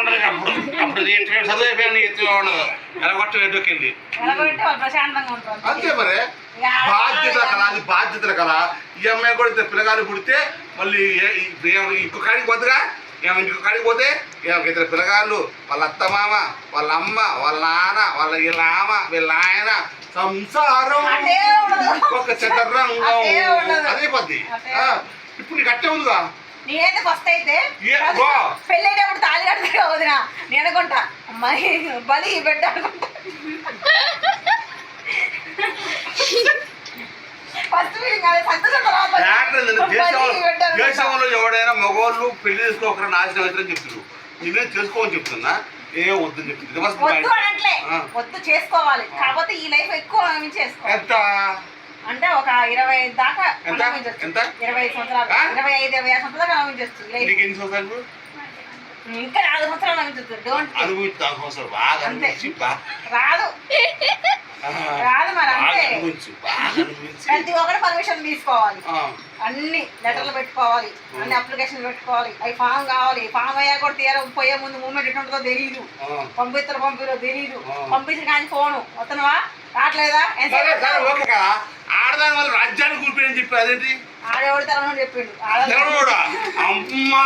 ఉండదు అప్పుడు అప్పుడు ఇంటర్ చదువు అయిపోయాను ఎత్తుగా ఉండదు. ఎలగొట్ట ఎడ్డుకెళ్ళి. ఎలాగంటే వాళ్ళు ప్రశాంతంగా ఉంటారు. అంతే మరి. బాధ్యత కదా అది బాధ్యతలు కదా ఈ అమ్మాయి కూడా ఇద్దరు పిల్లగాలు పుడితే మళ్ళీ ఇంకో కాడికి పోతుగా ఏమో ఇంకో కాడికి పోతే ఏమో ఇద్దరు పిల్లగాళ్ళు వాళ్ళ అత్త మామ వాళ్ళ అమ్మ వాళ్ళ నాన్న వాళ్ళ వీళ్ళ ఆమ వీళ్ళ ఆయన సంసారం అదే ఉండదు. ఒక చదరంగం అదే పద్ది ఇప్పుడు నీకు అట్టే ఉందిగా? నేనైతే ఫస్ట్ అయితే అనుకుంటా అమ్మాయి బలి బిడ్డ అనుకుంటా ఫస్ట్ ఫీలింగ్ అది సంతోషం తర్వాత మ్యాటర్ ఏంటంటే బలి దేశంలో ఎవడైనా మగవాళ్ళు పెళ్ళి చేసుకోకరా నాశనం అవుతారని చెప్తున్నారు. నేనేం చేసుకోమని చెప్తున్నా. ఏం వద్దని చెప్తుంది వద్దు. అనట్లే. వద్దు చేసుకోవాలి. కాకపోతే ఈ లైఫ్ ఎక్కువ ఎంత? అంటే ఒక ఇరవై దాకా? ఇరవై ఐదు సంవత్సరాలు? ఇరవై ఐదు ఇరవై సంవత్సరాలు అనుభవించవచ్చు ఇంకా నాలుగు సంవత్సరాలు అనుభవించవచ్చు డోంట్ అనుభవించు దాని సంవత్సరాలు బాగా అంతే. అనుభవించి బాగా రాదు. రాదు మరి బాగా అంతే. అనుభవించు బాగా అనుభవించి. ప్రతి ఒక్కరు పర్మిషన్ తీసుకోవాలి. అన్ని లెటర్లు పెట్టుకోవాలి. అన్ని అప్లికేషన్ పెట్టుకోవాలి. అవి ఫామ్ కావాలి. ఫామ్ అయ్యా కూడా తీర పోయే ముందు మూమెంట్ ఎటుంటుందో తెలియదు. పంపిస్తారు పంపిరో తెలియదు. పంపించిన కానీ ఫోను వస్తున్నావా? రావట్లేదా? ఓకే కదా. ఆడదాని వల్ల రాజ్యాన్ని కూర్పి చెప్పి అదేంటి? ఆడేవాడు తెలవని చెప్పిండు. అమ్మా!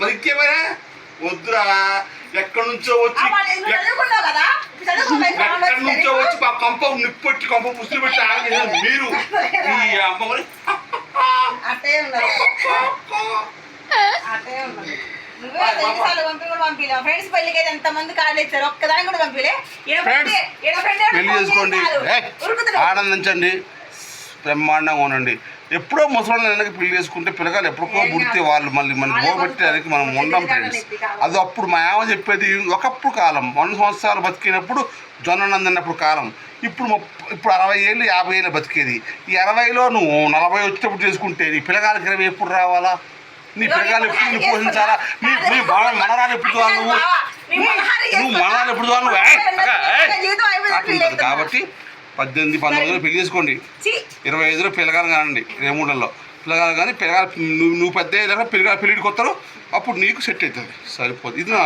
మరి ఇంకేమైనా? వద్దురా. ఎక్కడి నుంచో వచ్చి ఎక్కడి నుంచో వచ్చి మా కంప నిప్పొట్టి కంప ముసులు పెట్టి ఆగలేదు మీరు. ఈ అమ్మ మరి అట్టే ఉన్నది. అట్టే ఉన్నది. నువ్వే ఎన్నిసార్లు పంపి కూడా పంపిలేవు ఫ్రెండ్స్ పెళ్ళికి అయితే ఎంత మంది కార్డు ఇచ్చారు? ఒక్కదాని కూడా పంపిలే. ఈడ Friends, ఫ్రెండ్ ఈడ ఫ్రెండ్ పెళ్ళి చేసుకోండి. ఏయ్, ఆనందించండి. బ్రహ్మాండంగా ఉండండి. ఎప్పుడో ముసలి నెలకి పెళ్ళి చేసుకుంటే పిల్లగాలు ఎప్పుడుకో పుడితే వాళ్ళు మళ్ళీ మనకి పోగొట్టడానికి మనం ఉండం ఫ్రెండ్స్. అది అప్పుడు మా ఆమె చెప్పేది ఒకప్పుడు కాలం. వంద సంవత్సరాలు బతికినప్పుడు జొన్న నందినప్పుడు కాలం. ఇప్పుడు ఇప్పుడు అరవై ఏళ్ళు యాభై ఏళ్ళు బతికేది. ఈ అరవైలో నువ్వు నలభై వచ్చేటప్పుడు చేసుకుంటే నీ పిల్లగాలకి ఇరవై ఎప్పుడు రావాలా? నీ పిల్లగాలు ఎప్పుడు నువ్వు పోషించాలా? నీ నీ మన- మనరాలు ఎప్పుడు చూడాలి నువ్వు? నువ్వు మనరాలు ఎప్పుడు చూడాలి నువ్వు. అట్లుంటది కాబట్టి పద్దెనిమిది పంతొమ్మిదిలో పెళ్ళి చేసుకోండి. ఇరవై ఐదులో పిల్లగాలు కానండి రేమూడల్లో పిల్లగాలు కానీ పిల్లగాలు నువ్వు నువ్వు పెద్ద పిల్లగాలు పెళ్ళిడికి వస్తారు అప్పుడు నీకు సెట్ అవుతుంది సరిపోతుంది ఇది నా